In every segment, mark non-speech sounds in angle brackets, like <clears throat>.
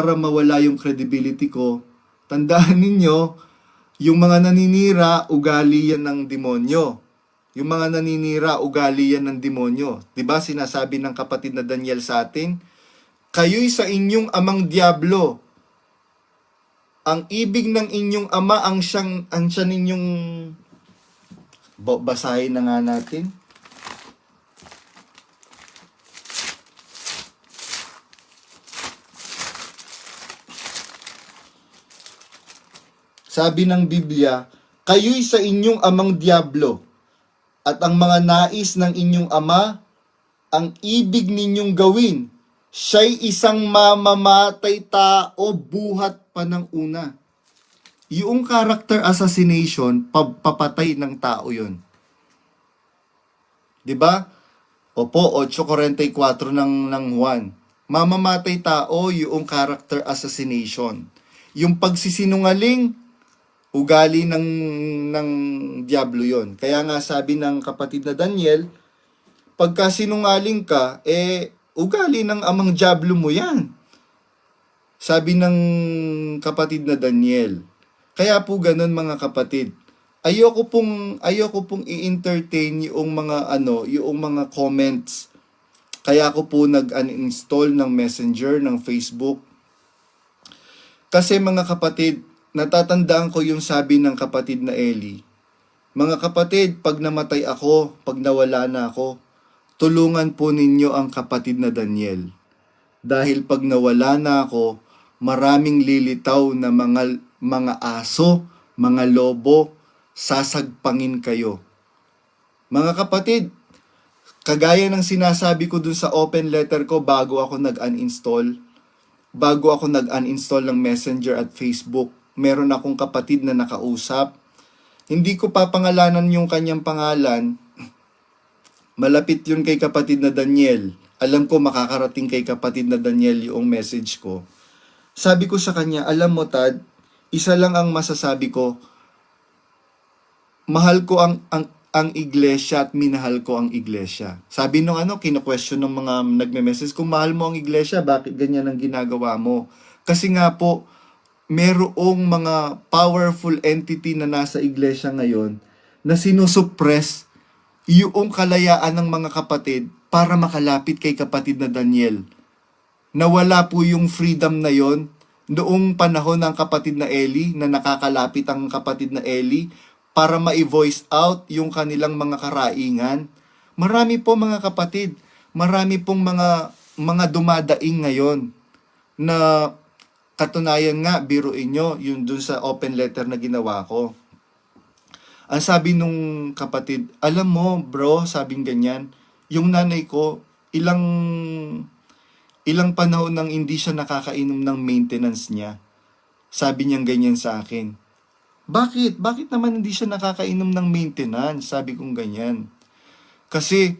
para mawala yung credibility ko. Tandaan ninyo, yung mga naninira, ugali yan ng demonyo. Yung mga naninira, ugali yan ng demonyo. ba sinasabi ng kapatid na Daniel sa atin? Kayo'y sa inyong amang diablo. Ang ibig ng inyong ama ang siyang ang siya ninyong Ba- basahin na nga natin. Sabi ng Biblia, kayo'y sa inyong amang diablo, at ang mga nais ng inyong ama, ang ibig ninyong gawin, siya'y isang mamamatay tao buhat pa ng una. Yung character assassination, pa- papatay ng tao yon. 'Di ba? Opo, 8.44 ng, ng Juan. Mamamatay tao yung character assassination. Yung pagsisinungaling, ugali ng, ng Diablo yon. Kaya nga sabi ng kapatid na Daniel, pagka sinungaling ka, eh, ugali ng amang Diablo mo yan. Sabi ng kapatid na Daniel. Kaya po ganun mga kapatid. Ayoko pong ayoko pong i-entertain yung mga ano, yung mga comments. Kaya ako po nag-uninstall ng Messenger ng Facebook. Kasi mga kapatid, natatandaan ko yung sabi ng kapatid na Eli. Mga kapatid, pag namatay ako, pag nawala na ako, tulungan po ninyo ang kapatid na Daniel. Dahil pag nawala na ako, maraming lilitaw na mga mga aso, mga lobo, sasagpangin kayo. Mga kapatid, kagaya ng sinasabi ko dun sa open letter ko bago ako nag-uninstall, bago ako nag-uninstall ng Messenger at Facebook, meron akong kapatid na nakausap. Hindi ko papangalanan yung kanyang pangalan. Malapit yun kay kapatid na Daniel. Alam ko makakarating kay kapatid na Daniel yung message ko. Sabi ko sa kanya, alam mo Tad, isa lang ang masasabi ko, mahal ko ang, ang, ang iglesia at minahal ko ang iglesia. Sabi nung ano, kino-question ng mga nagme-message, kung mahal mo ang iglesia, bakit ganyan ang ginagawa mo? Kasi nga po, merong mga powerful entity na nasa iglesia ngayon na sinusuppress yung kalayaan ng mga kapatid para makalapit kay kapatid na Daniel. Nawala po yung freedom na yon noong panahon ng kapatid na Eli na nakakalapit ang kapatid na Eli para ma-voice out yung kanilang mga karaingan. Marami po mga kapatid, marami pong mga mga dumadaing ngayon na katunayan nga, biruin nyo, yung dun sa open letter na ginawa ko. Ang sabi nung kapatid, alam mo bro, sabing ganyan, yung nanay ko, ilang ilang panahon nang hindi siya nakakainom ng maintenance niya. Sabi niyang ganyan sa akin. Bakit? Bakit naman hindi siya nakakainom ng maintenance? Sabi kong ganyan. Kasi,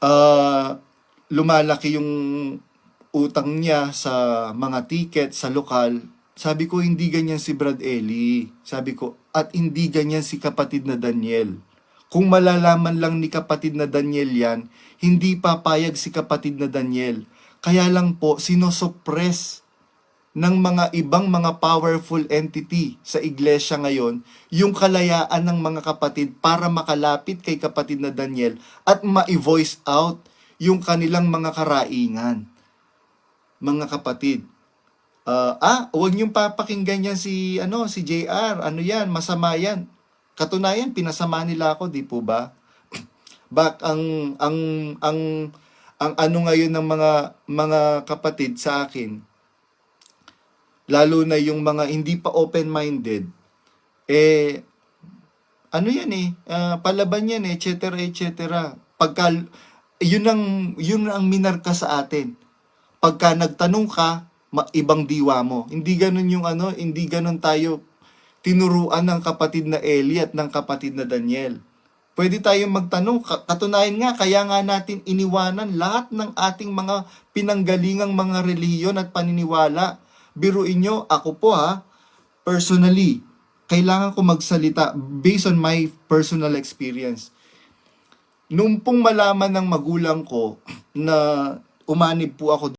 ah, lumalaki yung utang niya sa mga ticket sa lokal. Sabi ko, hindi ganyan si Brad Eli. Sabi ko, at hindi ganyan si kapatid na Daniel. Kung malalaman lang ni kapatid na Daniel yan, hindi papayag si kapatid na Daniel. Kaya lang po, sinosuppress ng mga ibang mga powerful entity sa iglesia ngayon yung kalayaan ng mga kapatid para makalapit kay kapatid na Daniel at ma-voice out yung kanilang mga karaingan. Mga kapatid, ah, ah, huwag niyong papakinggan yan si, ano, si JR. Ano yan? Masama yan. Katunayan, pinasama nila ako, di po ba? <clears throat> Bak ang ang ang ang ano ngayon ng mga mga kapatid sa akin, lalo na yung mga hindi pa open-minded, eh, ano yan eh, ah, palaban yan eh, et cetera, et cetera. Pagka, yun ang, yun ang minarka sa atin. Pagka nagtanong ka, ibang diwa mo. Hindi ganun yung ano, hindi ganun tayo tinuruan ng kapatid na Eli at ng kapatid na Daniel. Pwede tayong magtanong, ka- katunayan nga, kaya nga natin iniwanan lahat ng ating mga pinanggalingang mga reliyon at paniniwala. Biruin nyo, ako po ha, personally, kailangan ko magsalita based on my personal experience. Nung pong malaman ng magulang ko na umanib po ako